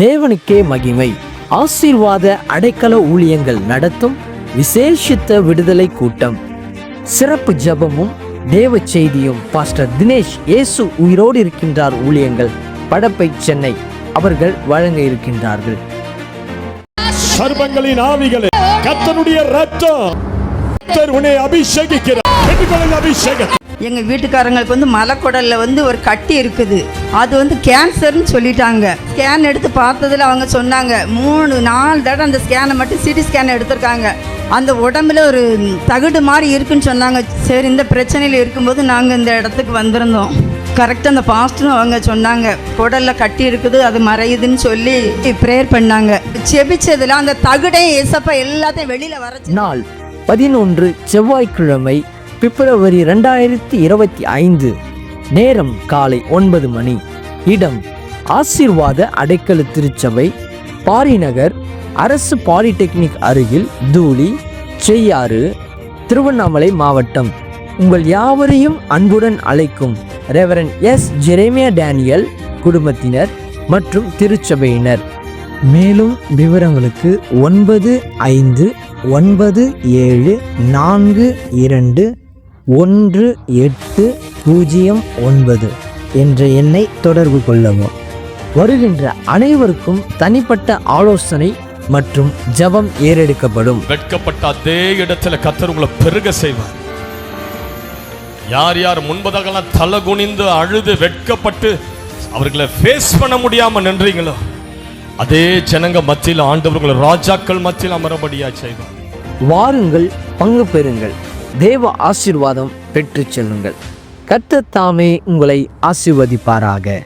தேவனுக்கே மகிமை ஆசீர்வாத அடைக்கல ஊழியங்கள் நடத்தும் விசேஷித்த விடுதலை கூட்டம். சிறப்பு ஜபமும் தேவ செய்தியும். பாஸ்டர் தினேஷ் இயேசு உயிரோடு இருக்கின்றார் ஊழியங்கள். படப்பை சென்னை அவர்கள் வழங்க இருக்கின்றார்கள். சர்வங்களின் ஆவிகளே கத்தனுடைய ரத்தம் கர்த்தர் உன்னை அபிஷேகிக்கிறார். அபிஷேகம் எங்கள் வீட்டுக்காரங்களுக்கு வந்து மலைக்குடல்ல வந்து ஒரு கட்டி இருக்குது. அது வந்து கேன்சர்னு சொல்லிட்டாங்க. ஸ்கேன் எடுத்து பார்த்ததுல அவங்க சொன்னாங்க மூணு நாலு தடவை அந்த ஸ்கேனை மட்டும் சிடி ஸ்கேன் எடுத்திருக்காங்க. அந்த உடம்புல ஒரு தகுடு மாதிரி இருக்குன்னு சொன்னாங்க. சரி இந்த பிரச்சனையில் இருக்கும்போது நாங்கள் இந்த இடத்துக்கு வந்திருந்தோம். கரெக்டாக அந்த பாஸ்டரும் அவங்க சொன்னாங்க. குடலில் கட்டி இருக்குது அது மறையுதுன்னு சொல்லி ப்ரேயர் பண்ணாங்க. செபிச்சதில் அந்த தகுடை இசப்பா எல்லாத்தையும் வெளியில் வர நாள் பதினொன்று செவ்வாய்க்கிழமை பிப்ரவரி ரெண்டாயிரத்தி இருபத்தி ஐந்து நேரம் காலை ஒன்பது மணி. இடம் ஆசீர்வாத அடைக்கல திருச்சபை பாரிநகர் அரசு பாலிடெக்னிக் அருகில் தூளி செய்யாறு திருவண்ணாமலை மாவட்டம். உங்கள் யாவரையும் அன்புடன் அழைக்கும் ரெவரன் எஸ் ஜெரேமியா டேனியல் குடும்பத்தினர் மற்றும் திருச்சபையினர். மேலும் விவரங்களுக்கு ஒன்பது ஐந்து ஒன்பது ஏழு நான்கு இரண்டு ஒன்று எட்டு பூஜ்ஜியம் ஒன்பது என்ற எண்ணை தொடர்பு கொள்ளவும். வருகின்ற அனைவருக்கும் தனிப்பட்ட ஆலோசனை மற்றும் ஜெபம் ஏறெடுக்கப்படும். வெட்கப்பட்ட அதே இடத்துல கர்த்தர் உங்களை பெருக செய்வார். யார் யார் முன்பதாகலாம் தலை குனிந்து அழுது வெட்கப்பட்டு அவர்களை ஃபேஸ் பண்ண முடியாம நின்றீங்களோ அதே ஜனங்க மத்தியில் ஆண்டவர் உங்களை ராஜாக்கள் மத்தியில் அமரபடியா செய்வார். வாருங்கள் பங்கு பெறுங்கள். தேவ ஆசீர்வாதம் பெற்று செல்லுங்கள். கத்த தாமே உங்களை ஆசீர்வதிப்பாராக.